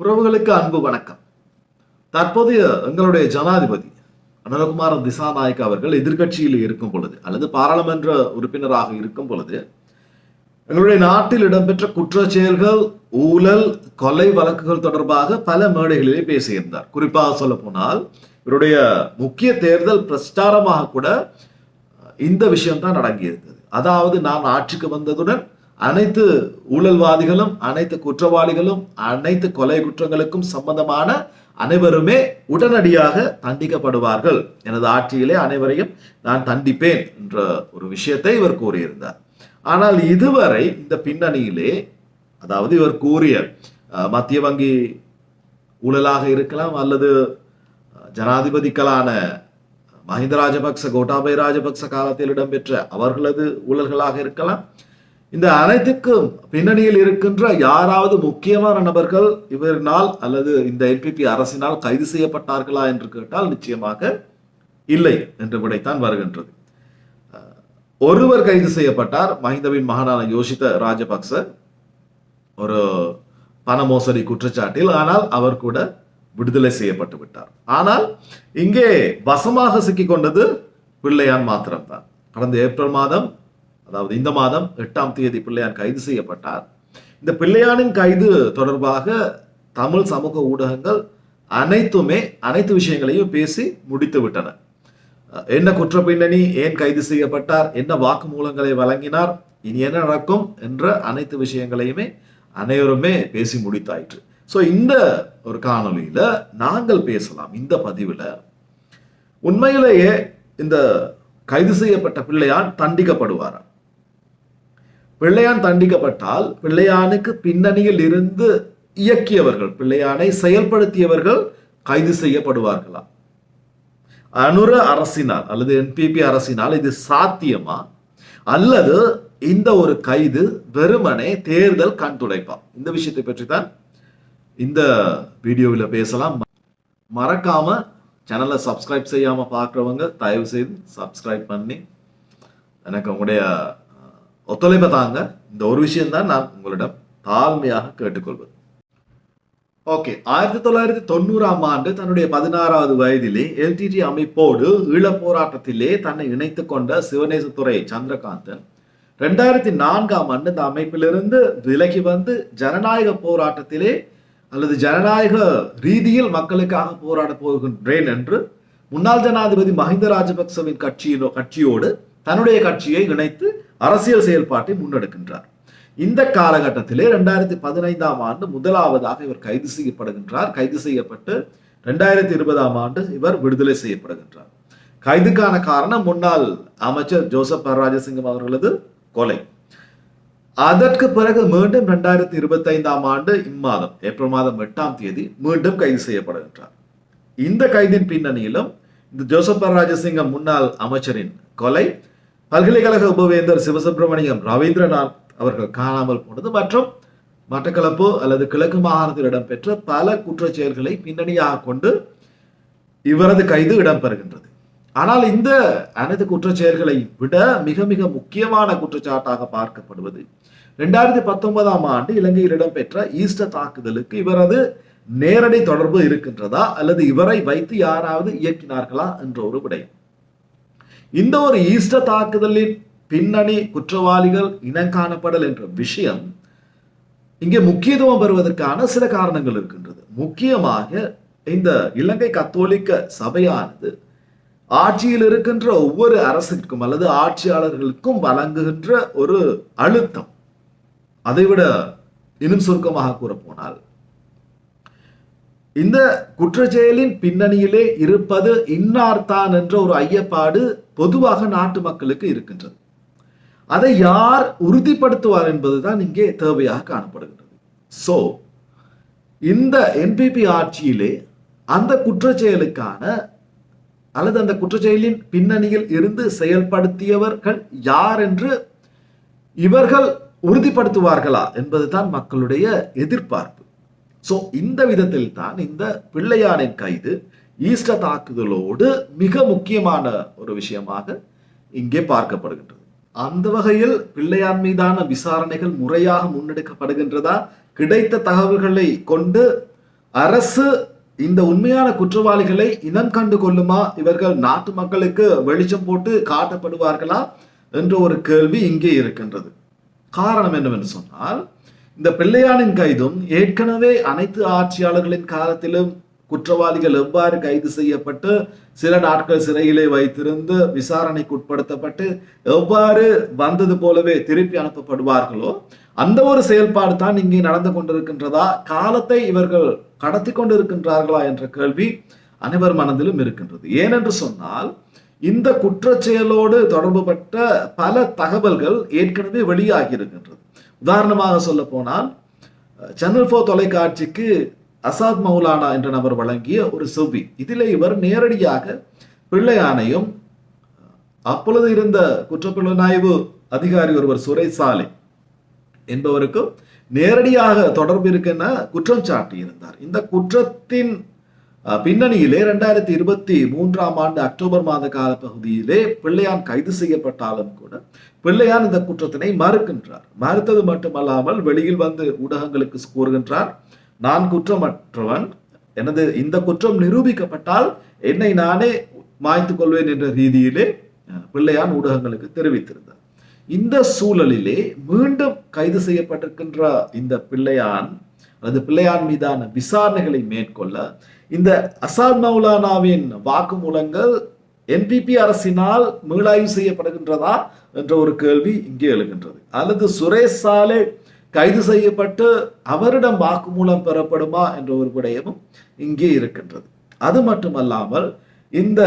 உறவுகளுக்கு அன்பு வணக்கம். தற்போதைய எங்களுடைய ஜனாதிபதி அனந்தகுமார் திசாநாயக் அவர்கள் எதிர்க்கட்சியில் இருக்கும் பொழுது அல்லது பாராளுமன்ற உறுப்பினராக இருக்கும் பொழுது எங்களுடைய நாட்டில் இடம்பெற்ற குற்ற செயல்கள் ஊழல் கொலை வழக்குகள் தொடர்பாக பல மேடைகளிலே பேசியிருந்தார். குறிப்பாக சொல்ல போனால் இவருடைய முக்கிய தேர்தல் பிரச்சாரமாக கூட இந்த விஷயம்தான் அடங்கியிருந்தது. அதாவது நான் ஆட்சிக்கு வந்ததுடன் அனைத்து ஊழல்வாதிகளும் அனைத்து குற்றவாளிகளும் அனைத்து கொலை குற்றங்களுக்கும் சம்பந்தமான அனைவருமே உடனடியாக தண்டிக்கப்படுவார்கள். எனது ஆட்சியிலே அனைவரையும் நான் தண்டிப்பேன் என்ற ஒரு விஷயத்தை இவர் கூறியிருந்தார். ஆனால் இதுவரை இந்த பின்னணியிலே அதாவது இவர் கூறிய மத்திய வங்கி ஊழலாக இருக்கலாம் அல்லது ஜனாதிபதிக்களான ஜனாதிபதிகளான மஹிந்த ராஜபக்ச கோட்டாபய ராஜபக்ச காலத்தில் இடம்பெற்ற அவர்களது ஊழல்களாக இருக்கலாம். இந்த அனைத்துக்கும் பின்னணியில் இருக்கின்ற யாராவது முக்கியமான நபர்கள் இவரினால் அல்லது இந்த என்பிபி அரசினால் கைது செய்யப்பட்டார்களா என்று கேட்டால் நிச்சயமாக இல்லை என்ற விடைத்தான் வருகின்றது. ஒருவர் கைது செய்யப்பட்டார். மஹிந்தவின் மகனான யோசித்த ராஜபக்ச ஒரு பண மோசடி குற்றச்சாட்டில் ஆனால் அவர் கூட விடுதலை செய்யப்பட்டு விட்டார். ஆனால் இங்கே வசமாக சிக்கிக்கொண்டது பிள்ளையான் மாத்திரம்தான். கடந்த ஏப்ரல் மாதம் அதாவது இந்த மாதம் எட்டாம் தேதி பிள்ளையான் கைது செய்யப்பட்டார். இந்த பிள்ளையானின் கைது தொடர்பாக தமிழ் சமூக ஊடகங்கள் அனைத்துமே அனைத்து விஷயங்களையும் பேசி முடித்து விட்டன அஹ் என்ன குற்ற பின்னணி ஏன் கைது செய்யப்பட்டார் என்ன வாக்குமூலங்களை வழங்கினார் இனி என்ன நடக்கும் என்ற அனைத்து விஷயங்களையுமே அனைவருமே பேசி முடித்தாயிற்று. ஸோ இந்த ஒரு காணொளியில நாங்கள் பேசலாம். இந்த பதிவுல உண்மையிலேயே இந்த கைது செய்யப்பட்ட பிள்ளையான் தண்டிக்கப்படுவாராம். பிள்ளையான் தண்டிக்கப்பட்டால் பிள்ளையானுக்கு பின்னணியில் இருந்து இயக்கியவர்கள் பிள்ளையானை செயல்படுத்தியவர்கள் கைது செய்யப்படுவார்களா? அனுர அரசினால் அல்லது என்பிபி அரசினால் இது சாத்தியமா? அல்லது இந்த ஒரு கைது வெறுமனே தேர்தல் கண் துடைப்பா? இந்த விஷயத்தை பற்றி தான் இந்த வீடியோவில் பேசலாம். மறக்காம சேனலை சப்ஸ்கிரைப் செய்யாம பார்க்குறவங்க தயவு செய்து சப்ஸ்கிரைப் பண்ணி எனக்கு உங்களுடைய ஒத்துழைப்பை தாங்க இந்த ஒரு விஷயம்தான் நான் உங்களிடம் தாழ்மையாக கேட்டுக்கொள்வது. ஓகே ஆயிரத்தி தொள்ளாயிரத்தி தொண்ணூறாம் ஆண்டு தன்னுடைய பதினாறாவது வயதிலே எல்டிடி அமைப்போடு ஈழப் போராட்டத்திலே தன்னை இணைத்து கொண்ட சிவநேசத்துறை சந்திரகாந்தன் ரெண்டாயிரத்தி நான்காம் ஆண்டு இந்த அமைப்பிலிருந்து விலகி வந்து ஜனநாயக போராட்டத்திலே அல்லது ஜனநாயக ரீதியில் மக்களுக்காக போராட போகின்றேன் என்று முன்னாள் ஜனாதிபதி மஹிந்த ராஜபக்சவின் கட்சியினோ கட்சியோடு தன்னுடைய கட்சியை இணைத்து அரசியல் செயல்பாட்டை முன்னெடுக்கின்றார். இந்த காலகட்டத்திலே ரெண்டாயிரத்தி பதினைந்தாம் ஆண்டு முதலாவதாக இவர் கைது செய்யப்படுகின்றார். கைது செய்யப்பட்டு ரெண்டாயிரத்தி இருபதாம் ஆண்டு இவர் விடுதலை செய்யப்படுகின்றார். கைதுக்கான காரணம் முன்னாள் அமைச்சர் ஜோசப் ராஜசிங்கம் அவர்களது கொலை. அதற்கு பிறகு மீண்டும் ரெண்டாயிரத்தி இருபத்தி ஐந்தாம் ஆண்டு இம்மாதம் ஏப்ரல் மாதம் எட்டாம் தேதி மீண்டும் கைது செய்யப்படுகின்றார். இந்த கைதின் பின்னணியிலும் இந்த ஜோசப் ராஜசிங்கம் முன்னாள் அமைச்சரின் கொலை பல்கலைக்கழக உபவேந்தர் சிவசுப்பிரமணியம் ரவீந்திரநாத் அவர்கள் காணாமல் போனது மற்றும் மட்டக்களப்பு அல்லது கிழக்கு மாகாணத்தில் இடம்பெற்ற பல குற்றச் செயல்களை பின்னணியாக கொண்டு இவரது கைது இடம்பெறுகின்றது. ஆனால் இந்த அனைத்து குற்றச் செயல்களை விட மிக மிக முக்கியமான குற்றச்சாட்டாக பார்க்கப்படுவது ரெண்டாயிரத்தி பத்தொன்பதாம் ஆண்டு இலங்கையில் இடம்பெற்ற ஈஸ்டர் தாக்குதலுக்கு இவரது நேரடி தொடர்பு இருக்கின்றதா அல்லது இவரை வைத்து யாராவது இயக்கினார்களா என்ற ஒரு விடயம். இந்த ஒரு ஈஸ்டர் தாக்குதலின் பின்னணி குற்றவாளிகள் இனங்காணப்படல் என்ற விஷயம் இங்கே முக்கியத்துவம் பெறுவதற்கான சில காரணங்கள் இருக்கின்றது. முக்கியமாக இந்த இலங்கை கத்தோலிக்க சபையானது ஆட்சியில் இருக்கின்ற ஒவ்வொரு அரசுக்கும் அல்லது ஆட்சியாளர்களுக்கும் வழங்குகின்ற ஒரு அழுத்தம். அதைவிட இன்னும் சுருக்கமாக கூற போனால் இந்த குற்றச்செயலின் பின்னணியிலே இருப்பது இன்னார்தான் என்ற ஒரு ஐயப்பாடு பொதுவாக நாட்டு மக்களுக்கு இருக்கின்றது. அதை யார் உறுதிப்படுத்துவார் என்பதுதான் இங்கே தேவையாக காணப்படுகின்றது. சோ இந்த என்பிபி ஆட்சியிலே அந்த குற்றச்செயலுக்கான அல்லது அந்த குற்றச்செயலின் பின்னணியில் இருந்து செயல்படுத்தியவர்கள் யார் என்று இவர்கள் உறுதிப்படுத்துவார்களா என்பதுதான் மக்களுடைய எதிர்பார்ப்பு. சோ இந்த விதத்தில் தான் இந்த பிள்ளையானின் கைது ஈஸ்டர் தாக்குதலோடு மிக முக்கியமான ஒரு விஷயமாக இங்கே பார்க்கப்படுகின்றது. அந்த வகையில் பிள்ளையார் மீதான விசாரணைகள் முறையாக முன்னெடுக்கப்படுகின்றதா? கிடைத்த தகவல்களை கொண்டு அரசு இந்த உண்மையான குற்றவாளிகளை இனம் கண்டு கொள்ளுமா? இவர்கள் நாட்டு மக்களுக்கு வெளிச்சம் போட்டு காட்டப்படுவார்களா? என்ற ஒரு கேள்வி இங்கே இருக்கின்றது. காரணம் என்னவென்று சொன்னால் இந்த பிள்ளையானின் கைதும் ஏற்கனவே அனைத்து ஆட்சியாளர்களின் காலத்திலும் குற்றவாளிகள் எவ்வாறு கைது செய்யப்பட்டு சில நாட்கள் சிறையிலே வைத்திருந்து விசாரணைக்கு உட்படுத்தப்பட்டு எவ்வாறு வந்தது போலவே திருப்பி அனுப்பப்படுவார்களோ அந்த ஒரு செயல்பாடு தான் இங்கே நடந்து கொண்டிருக்கின்றதா காலத்தை இவர்கள் கடத்தி கொண்டிருக்கின்றார்களா என்ற கேள்வி அனைவர் மனதிலும் இருக்கின்றது. ஏனென்று சொன்னால் இந்த குற்றச்செயலோடு தொடர்புபட்ட பல தகவல்கள் ஏற்கனவே வெளியாகி இருக்கின்றது. உதாரணமாக சொல்ல போனால் சேனல் ஃபோர் தொலைக்காட்சிக்கு அசாத் மௌலானா என்ற நபர் வழங்கிய ஒரு செவ்வி. இதில் இவர் நேரடியாக பிள்ளையானையும் அப்பொழுது இருந்த குற்றப்புலனாய்வு அதிகாரி ஒருவர் சுரேசாலை என்பவருக்கும் நேரடியாக தொடர்பு இருக்கின்ற குற்றம் சாட்டியிருந்தார். இந்த குற்றத்தின் பின்னணியிலே ரெண்டாயிரத்தி இருபத்தி மூன்றாம் ஆண்டு அக்டோபர் மாத கால பகுதியிலே பிள்ளையான் கைது செய்யப்பட்டாலும் கூட பிள்ளையான் இந்த குற்றத்தினை மறுக்கின்றார். மறுத்தது மட்டுமல்லாமல் வெளியில் வந்து ஊடகங்களுக்கு கூறுகின்றார். நான் குற்றமற்றவன். எனது இந்த குற்றம் நிரூபிக்கப்பட்டால் என்னை நானே மாய்த்துக் கொள்வேன் என்ற ரீதியிலே பிள்ளையான் ஊடகங்களுக்கு தெரிவித்திருந்தார். இந்த சூழலிலே மீண்டும் கைது செய்யப்பட்டிருக்கின்ற இந்த பிள்ளையான் அல்லது பிள்ளையான் மீதான விசாரணைகளை மேற்கொள்ள இந்த அசாத் மௌலானாவின் வாக்குமூலங்கள் என்பிபி அரசினால் மீளாய்வு செய்யப்படுகின்றதா என்ற ஒரு கேள்வி இங்கே எழுகின்றது. அல்லது சுரேஷ் சாலே கைது செய்யப்பட்டு அவரிடம் வாக்குமூலம் பெறப்படுமா என்ற ஒரு விடயமும் இங்கே இருக்கின்றது. அது மட்டுமல்லாமல் இந்த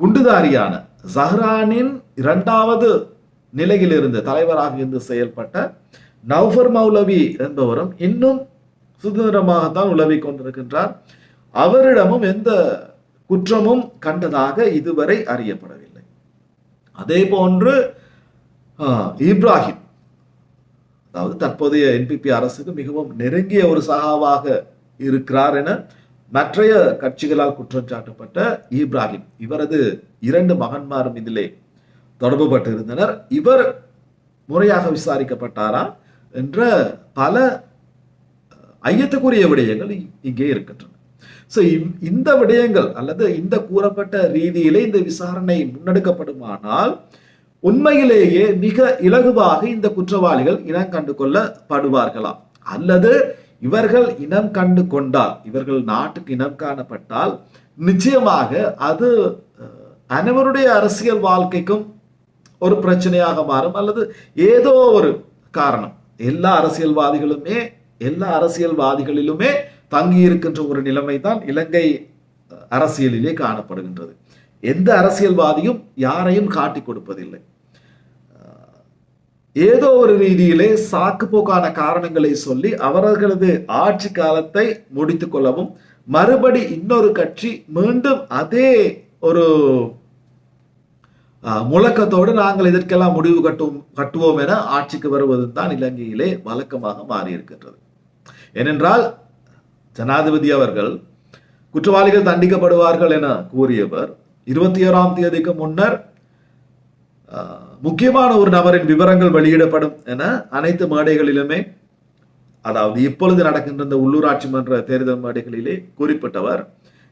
குண்டுதாரியான ஜஹ்ரானின் இரண்டாவது நிலையில் இருந்த தலைவராக இருந்து செயல்பட்ட நௌஃபர் மௌலவி என்பவரும் இன்னும் சுதந்திரமாகத்தான் உலவிக் கொண்டிருக்கின்றார். அவரிடமும் எந்த குற்றமும் கண்டதாக இதுவரை அறியப்படவில்லை. அதே போன்று இப்ராஹிம் அதாவது தற்போதைய என்பிபி அரசுக்கு மிகவும் நெருங்கிய ஒரு சகாவாக இருக்கிறார் என மற்றைய கட்சிகளால் குற்றம் சாட்டப்பட்ட இப்ராஹிம். இவரது இரண்டு மகன்மாரும் இதிலே தொடர்புபட்டு இருந்தனர் இவர் முறையாக விசாரிக்கப்பட்டாரா என்ற பல ஐயத்துக்குரிய விடயங்கள் இங்கே இருக்கின்றன. ஸோ இந்த விடயங்கள் அல்லது இந்த கூறப்பட்ட ரீதியிலே இந்த விசாரணை முன்னெடுக்கப்படுமானால் உண்மையிலேயே மிக இலகுவாக இந்த குற்றவாளிகள் இனம் கண்டு கொள்ளப்படுவார்களாம் அல்லது இவர்கள் இனம் கண்டு கொண்டால் இவர்கள் நாட்டுக்கு இனம் காணப்பட்டால் நிச்சயமாக அது அனைவருடைய அரசியல் வாழ்க்கைக்கும் ஒரு பிரச்சனையாக மாறும். அல்லது ஏதோ ஒரு காரணம். எல்லா அரசியல்வாதிகளுமே எல்லா அரசியல்வாதிகளிலுமே தங்கி இருக்கின்ற ஒரு நிலைமை தான் இலங்கை அரசியலிலே காணப்படுகின்றது. எந்த அரசியல்வாதியும் யாரையும் காட்டிக் கொடுப்பதில்லை. ஏதோ ஒரு ரீதியிலே சாக்கு போக்கான காரணங்களை சொல்லி அவர்களது ஆட்சி காலத்தை முடித்துக் கொள்ளவும் மறுபடி இன்னொரு கட்சி மீண்டும் அதே ஒரு அஹ், முழக்கத்தோடு நாங்கள் இதற்கெல்லாம் முடிவு கட்டும் கட்டுவோம் என ஆட்சிக்கு வருவது தான் இலங்கையிலே வழக்கமாக மாறியிருக்கின்றது. ஏனென்றால் ஜனாதிபதி அவர்கள் குற்றவாளிகள் தண்டிக்கப்படுவார்கள் என கூறியவர் இருபத்தி ஓராம் தேதிக்கு முன்னர் முக்கியமான ஒரு நபரின் விவரங்கள் வெளியிடப்படும் என அனைத்து மேடைகளிலுமே அதாவது இப்பொழுது நடக்கின்ற இந்த உள்ளூராட்சி மன்ற தேர்தல் மேடைகளிலே குறிப்பிட்டவர்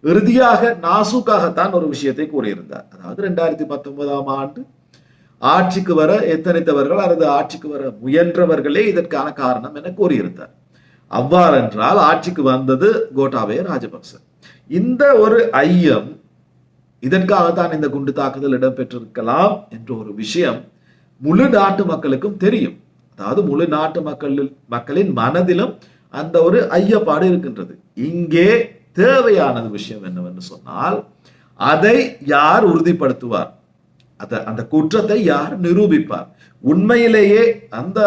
இறுதியாக நாசுக்காகத்தான் ஒரு விஷயத்தை கூறியிருந்தார். அதாவது ரெண்டாயிரத்தி பத்தொன்பதாம் ஆண்டு ஆட்சிக்கு வர எத்தனைத்தவர்கள் அல்லது ஆட்சிக்கு வர முயன்றவர்களே இதற்கான காரணம் என கூறியிருந்தார். அவ்வாறென்றால் ஆட்சிக்கு வந்தது கோட்டாபய ராஜபக்ச. இந்த ஒரு ஐயம் இதற்காகத்தான் இந்த குண்டு தாக்குதல் இடம்பெற்றிருக்கலாம் என்ற ஒரு விஷயம் முழு நாட்டு மக்களுக்கும் தெரியும். அதாவது முழு நாட்டு மக்கள் மக்களின் மனதிலும் அந்த ஒரு ஐயப்பாடு இருக்கின்றது. இங்கே தேவையானது விஷயம் என்னவென்று சொன்னால் அதை யார் உறுதிப்படுத்துவார்? அத அந்த குற்றத்தை யார் நிரூபிப்பார்? உண்மையிலேயே அந்த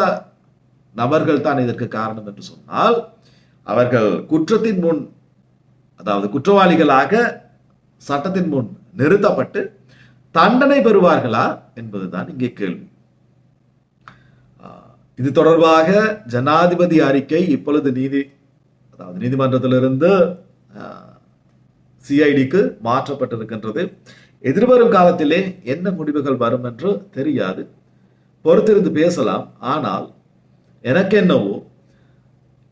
நபர்கள் தான் இதற்கு காரணம் என்று சொன்னால் அவர்கள் குற்றத்தின் முன் அதாவது குற்றவாளிகளாக சட்டத்தின் முன் நிறுத்தப்பட்டு தண்டனை பெறுவார்களா என்பதுதான் இங்கே கேள்வி. ஆஹ் இது தொடர்பாக ஜனாதிபதி அறிக்கை இப்பொழுது நீதி அதாவது நீதிமன்றத்திலிருந்து சிஐடிக்கு மாற்றப்பட்டிருக்கின்றது. எதிர்வரும் காலத்திலே என்ன முடிவுகள் வரும் என்று தெரியாது. பொறுத்திருந்து பேசலாம். ஆனால் எனக்கு என்னவோ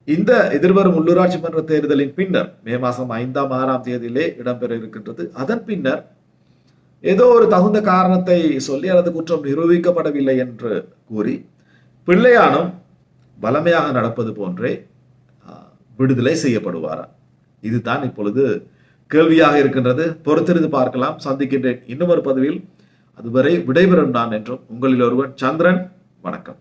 இந்த எதிர்வரும் உள்ளூராட்சி மன்ற தேர்தலின் பின்னர் மே மாதம் ஐந்தாம் ஆறாம் தேதியிலே இடம்பெற இருக்கின்றது. அதன் பின்னர் ஏதோ ஒரு தகுந்த காரணத்தை சொல்லி அல்லது குற்றம் நிரூபிக்கப்படவில்லை என்று கூறி பிள்ளையானும் வலமையாக நடப்பது போன்றே ஆஹ், விடுதலை செய்யப்படுவாராம் இதுதான் இப்பொழுது கேள்வியாக இருக்கின்றது. பொறுத்திருந்து பார்க்கலாம். சந்திக்கின்றேன். இன்னும் ஒரு பதிவில். அதுவரை விடைபெறும் நான் என்றும் உங்களில் ஒருவன் சந்திரன். வணக்கம்.